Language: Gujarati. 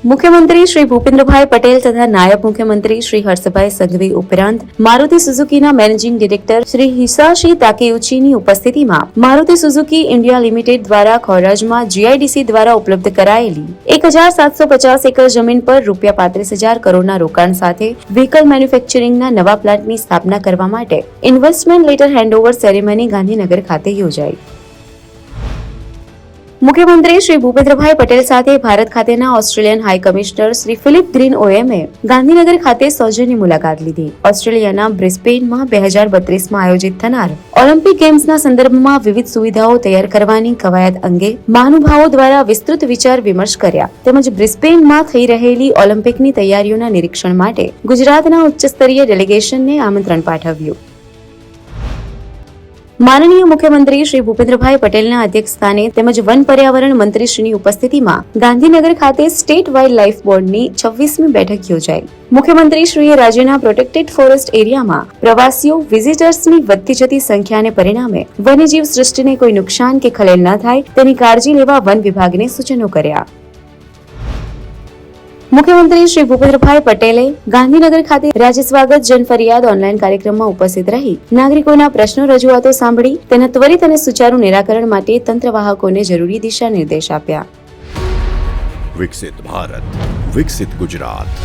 મુખ્યમંત્રી શ્રી ભૂપેન્દ્રભાઈ પટેલ તથા નાયબ મુખ્યમંત્રી શ્રી હર્ષભાઈ સંઘવી ઉપરાંત મારુતિ સુઝુકીના મેનેજિંગ ડિરેક્ટર શ્રી હિસાશી તાકેઉચીની ઉપસ્થિતિમાં મારુતિ સુઝુકી ઇન્ડિયા લિમિટેડ દ્વારા ખોરાજમાં જીઆઈડીસી દ્વારા ઉપલબ્ધ કરાયેલી એક હજાર સાતસો પચાસ એકર જમીન પર રૂપિયા પાંત્રીસ હજાર કરોડના રોકાણ સાથે વ્હીકલ મેન્યુફેક્ચરિંગના નવા પ્લાન્ટની સ્થાપના કરવા માટે investment letter handover ceremony Gandhinagar ખાતે યોજાઈ. મુખ્યમંત્રી શ્રી ભૂપેન્દ્રભાઈ પટેલ સાથે ભારત ખાતેના Australian high commissioner Shri Philip Green ઓએમે Gandhinagar ખાતે સૌજન્ય મુલાકાત લીધી. ઓસ્ટ્રેલિયાના બ્રિસ્બેનમાં બે હજાર બત્રીસમાં આયોજિત થનાર ઓલિમ્પિક ગેમ્સના સંદર્ભમાં વિવિધ સુવિધાઓ તૈયાર કરવાની કવાયત અંગે મહાનુભાવો દ્વારા વિસ્તૃત વિચાર વિમર્શ કર્યા. તેમજ બ્રિસ્બેનમાં થઈ રહેલી ઓલિમ્પિકની તૈયારીઓના નિરીક્ષણ માટે ગુજરાતના ઉચ્ચસ્તરીય ડેલિગેશનને આમંત્રણ પાઠવ્યું. માનનીય મુખ્યમંત્રી શ્રી ભૂપેન્દ્રભાઈ પટેલના અધ્યક્ષસ્થાને તેમજ વન પર્યાવરણ મંત્રીશ્રીની ઉપસ્થિતિમાં ગાંધીનગર ખાતે સ્ટેટ વાઇલ્ડ લાઇફ બોર્ડની છવ્વીસમી બેઠક યોજાઈ. મુખ્યમંત્રીશ્રીએ રાજ્યના પ્રોટેક્ટેડ ફોરેસ્ટ એરિયામાં પ્રવાસીઓ, વિઝિટર્સની વધતી જતી સંખ્યાને પરિણામે વન્યજીવ સૃષ્ટિને કોઈ નુકસાન કે ખલેલ ન થાય તેની કાળજી લેવા વન વિભાગને સૂચનો કર્યા. મુખ્યમંત્રી શ્રી ભૂપેન્દ્રભાઈ પટેલે ગાંધીનગર ખાતે રાજ્ય સ્વાગત જન ફરિયાદ ઓનલાઈન કાર્યક્રમમાં ઉપસ્થિત રહી. નાગરિકોના પ્રશ્નો રજૂઆતો સાંભળી, તેના ત્વરિત અને સુચારુ નિરાકરણ માટે તંત્રવાહકોને જરૂરી દિશા નિર્દેશ આપ્યા. વિકસિત ભારત, વિકસિત ગુજરાત.